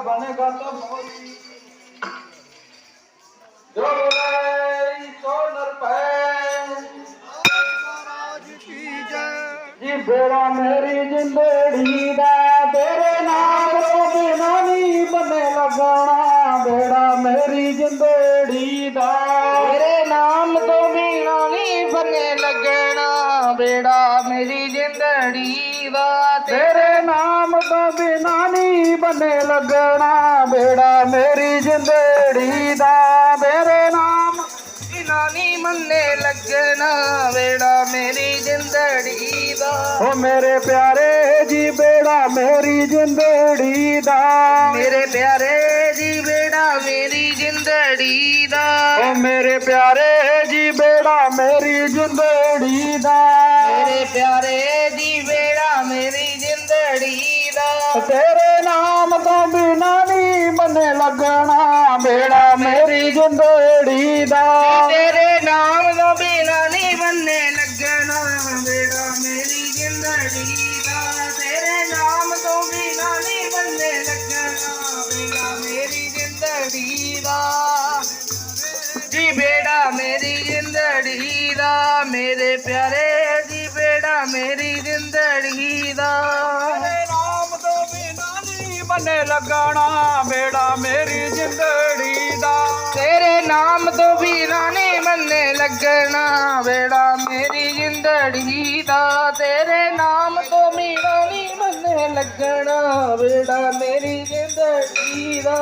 ਬਨ ਗਤ ਮੋਰੀ ਜੋ ਬੋਲੇ ਸੋ ਨਰ ਪੈ ਜੀ ਬੇੜਾ ਮੇਰੀ ਜਿੰਦੜੀ ਦਾ, ਤੇਰੇ ਨਾਮ ਤੋਂ ਬਿਨਾ ਨਹੀਂ ਬੰਨੇ ਲੱਗਣਾ। ਬੇੜਾ ਮੇਰੀ ਜਿੰਦੜੀ ਮੇਰੀ ਜਿੰਦੜੀ ਦਾ ਤੇਰੇ ਨਾਮ ਤੋਂ ਬਿਨਾ ਨਹੀਂ ਬੰਨੇ ਲੱਗਣਾ ਬੇੜਾ। ਮੇਰੀ ਜਿੰਦੜੀ ਦਾ ਤੇਰੇ ਨਾਮ ਬਿਨਾ ਨਹੀਂ ਮੰਨੇ ਲੱਗਣਾ ਬੇੜਾ। ਮੇਰੀ ਜਿੰਦੜੀ ਦਾ। ਓ ਮੇਰੇ ਪਿਆਰੇ ਜੀ ਬੇੜਾ ਮੇਰੀ ਜਿੰਦੜੀ ਦਾ। ਮੇਰੇ ਪਿਆਰੇ ਜੀ ਬੇੜਾ ਮੇਰੀ ਜਿੰਦੜੀ ਦਾ। ਓ ਮੇਰੇ ਪਿਆਰੇ ਜੀ ਬੇੜਾ ਮੇਰੀ ਜਿੰਦੜੀ ਦਾ। ਮੇਰੇ ਪਿਆਰੇ ਜੀ ਬੇੜਾ ਮੇਰੀ ਜਿੰਦੜੀ ਦਾ। ਤੇਰੇ ਨਾਮ ਤੋਂ ਬਿਨਾ ਨਹੀਂ ਬੰਨੇ ਲੱਗਣਾ ਬੇੜਾ ਮੇਰੀ ਜਿੰਦੜੀ ਦਾ। ਤੇਰੇ ਨਾਮ ਤੋਂ ਬਿਨਾ ਨਹੀਂ ਬੰਨੇ ਲੱਗਣਾ ਬੇੜਾ ਮੇਰੀ ਜਿੰਦੜੀ ਦਾ। ਤੇਰੇ ਨਾਮ ਤੋਂ ਬਿਨਾ ਨਹੀਂ ਬੰਨੇ ਲੱਗਣਾ ਬੇੜਾ ਮੇਰੀ ਜਿੰਦੜੀ ਦਾ। ਜੀ ਮੇਰੀ ਜਿੰਦੜੀ ਦਾ ਮੇਰੇ ਪਿਆਰੇ ਬੰਨੇ ਲੱਗਣਾ ਬੇੜਾ ਮੇਰੀ ਜਿੰਦੜੀ ਦਾ। ਤੇਰੇ ਨਾਮ ਤੋਂ ਬਿਨਾ ਨਹੀਂ ਮੰਨੇ ਲੱਗਣਾ ਬੇੜਾ ਮੇਰੀ ਜਿੰਦੜੀ ਦਾ। ਤੇਰੇ ਨਾਮ ਤੋਂ ਬਿਨਾ ਨਹੀਂ ਮੰਨੇ ਲੱਗਣਾ ਬੇੜਾ ਮੇਰੀ ਜਿੰਦੜੀ ਦਾ।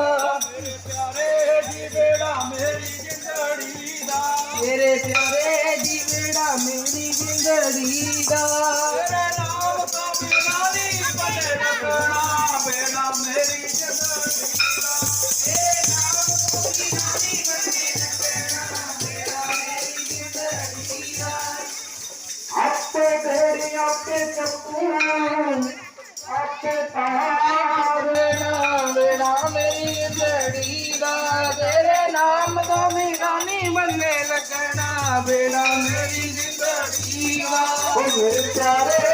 ਪਿਆਰੇ ਜੀ ਬੇੜਾ ਮੇਰੀ ਜਿੰਦੜੀ ਦਾ। ਮੇਰੇ ਪਿਆਰੇ ਜੀ ਬੇੜਾ ਮੇਰੀ ਜਿੰਦੜੀ ਦਾ। ਤੇਰੀ ਆਪੇ ਚੱਪੂ ਆਪੇ ਤਾਰ ਬੇੜਾ ਬੇੜਾ ਮੇਰੀ ਜਿੰਦੜੀ ਦਾ, ਤੇਰੇ ਨਾਮ ਤੋਂ ਬਿਨਾ ਨਹੀਂ ਮੰਨੇ ਲੱਗਣਾ ਬੇੜਾ ਮੇਰੀ ਜਿੰਦੜੀ ਦਾ। ਓ ਮੇਰੇ ਪਿਆਰੇ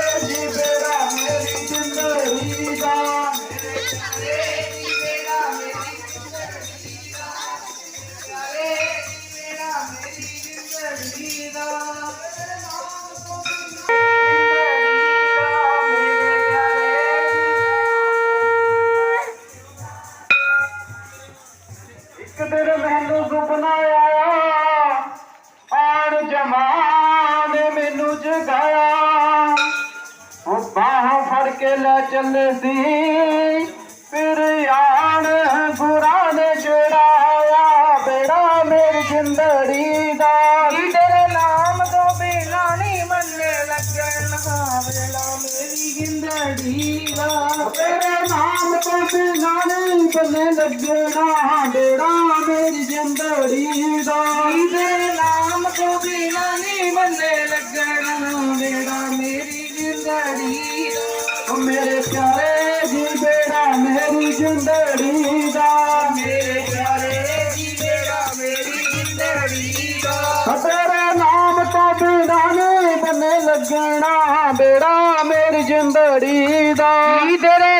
ਕੇ ਲੈ ਚੱਲੇ ਸੀ ਫਿਰ ਆਣ ਗੁਰਾਂ ਨੇ ਚੜਾਇਆ ਬੇੜਾ ਮੇਰੀ ਜਿੰਦੜੀ ਦਾ। ਤੇਰੇ ਨਾਮ ਤੋਂ ਬਿਨਾ ਨਹੀਂ ਮੰਨੇ ਲੱਗਣਾ ਵੇਲਾ ਮੇਰੀ ਜਿੰਦੜੀ ਦਾ। ਤੇਰੇ ਨਾਮ ਤੋਂ ਬਿਨਾਂ ਨਹੀਂ ਬੰਨੇ ਲੱਗਣਾ ਬੇੜਾ ਮੇਰੀ ਜਿੰਦੜੀ ਦਾ। ਤੇਰੇ ਨਾਮ ਤੋਂ ਬਿਨਾ ਨਹੀਂ ਮੰਨੇ ਲੱਗਣਾ ਉਹ ਮੇਰੇ ਪਿਆਰੇ ਜੀ ਬੇੜਾ ਮੇਰੀ ਜਿੰਦੜੀ ਦਾ। ਮੇਰੇ ਪਿਆਰੇ ਜੀ ਬੇੜਾ ਮੇਰੀ ਜਿੰਦੜੀ ਦਾ। ਤੇਰੇ ਨਾਮ ਤੋਂ ਬਿਨਾਂ ਨਹੀਂ ਬੰਨੇ ਲੱਗਣਾ ਬੇੜਾ ਮੇਰੀ ਜਿੰਦੜੀ ਦਾ। ਤੇਰੇ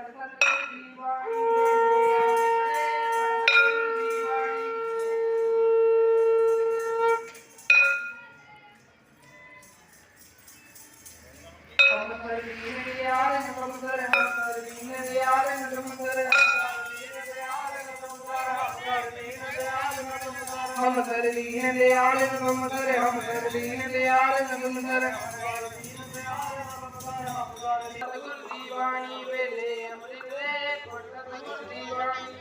हम सरली हैं दयाल तुम सर हम सरली हैं दयाल तुम सर दीवानी वेले अमृत दीवानी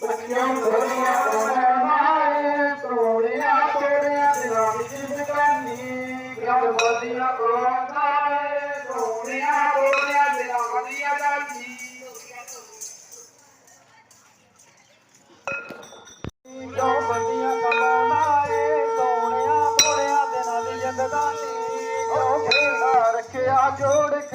ਬੱਚਿਆਂ ਕੋਲਿਆ ਕੋਲਿਆ ਮਾਰੇ ਤੋੜਿਆ ਤੋੜਿਆ ਦਿਲਾਂ ਵਿੱਚ ਨਿਕਲਣੀ ਗੱਲ ਬੋਲੀਆਂ ਕੋਲਿਆ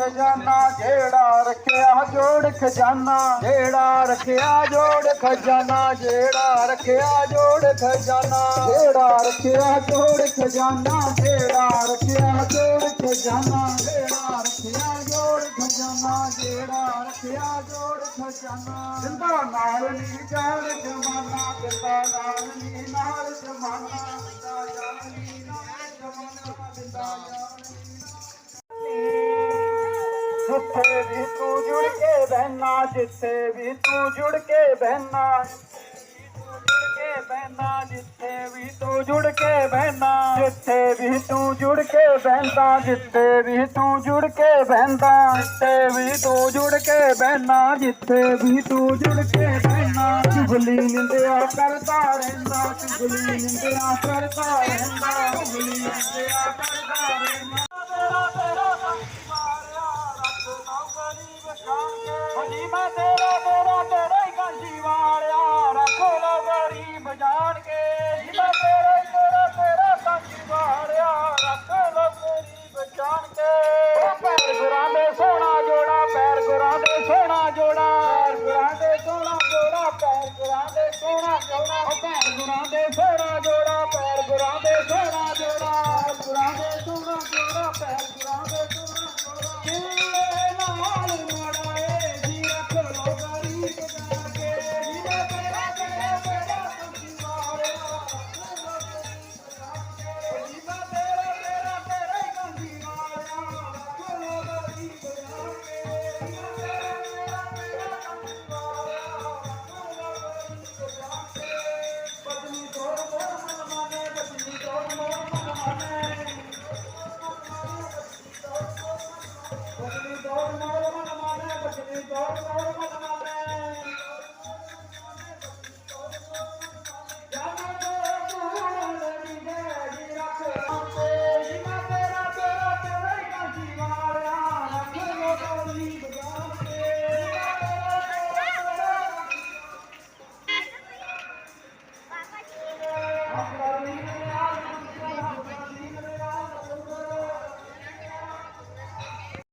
ਖਜ਼ਾਨਾ ਜਿਹੜਾ ਰੱਖਿਆ ਜੋੜ ਖਜ਼ਾਨਾ, ਜਿਹੜਾ ਰੱਖਿਆ ਜੋੜ ਖਜ਼ਾਨਾ, ਜਿਹੜਾ ਰੱਖਿਆ ਜੋੜ ਖਜ਼ਾਨਾ। ਜਿਹੜਾ ਰੱਖਿਆ ਜੋੜ ਖਜ਼ਾਨਾ, ਜਿਹੜਾ ਰੱਖਿਆ ਜੋੜ ਖਜ਼ਾਨਾ, ਜਿਹੜਾ ਰੱਖਿਆ ਜੋੜ ਖਜ਼ਾਨਾ, ਜਿਹੜਾ ਰੱਖਿਆ ਜੋੜ ਖਜ਼ਾਨਾ। ਜਿੰਦਾ ਨਾਲ ਨੀ ਜਾਣ ਜਮਾਨਾ, ਜਿੰਦਾ ਨਾਲ ਨੀ ਨਾਲ ਜਮਾਨਾ, ਜਿੰਦਾ ਜਾਣ ਨੀ ਨਾਲ ਜਮਾਨਾ, ਜਿੰਦਾ ਜਾਣ ਜਿੱਥੇ ਵੀ ਤੂੰ ਜੁੜ ਕੇ ਬਹਿਨਾ, ਜਿੱਥੇ ਵੀ ਤੂੰ ਜੁੜ ਕੇ ਬਹਿਨਾ, ਜਿੱਥੇ ਵੀ ਤੂੰ ਜੁੜ ਕੇ ਬਹਿਨਾ, ਜਿੱਥੇ ਵੀ ਤੂੰ ਜੁੜ ਕੇ ਬਹਿੰਦਾ, ਜਿੱਥੇ ਵੀ ਤੂੰ ਜੁੜ ਕੇ ਬਹਿੰਦਾ, ਜਿੱਥੇ ਵੀ ਤੂੰ ਜੁੜ ਕੇ ਬਹਿਨਾ ਜਿੱਥੇ ਵੀ ਤੂੰ ਜੁੜ ਕੇ ਬਹਿਨਾ ਚੁਗਲੀ ਨਿੰਦਿਆ ਕਰਦਾ ਰਹਿੰਦਾ, ਚੁਗਲੀ ਨਿੰਦਿਆ ਕਰਦਾ ਰਹਿੰਦਾ, ਚੁਗਲੀ ਨਿੰਦਿਆ ਕਰਦਾ ਰਹਿੰਦਾ। আমাদের பட்டினி தோடு மோடு மன மாதா பட்டினி தோடு மோடு மன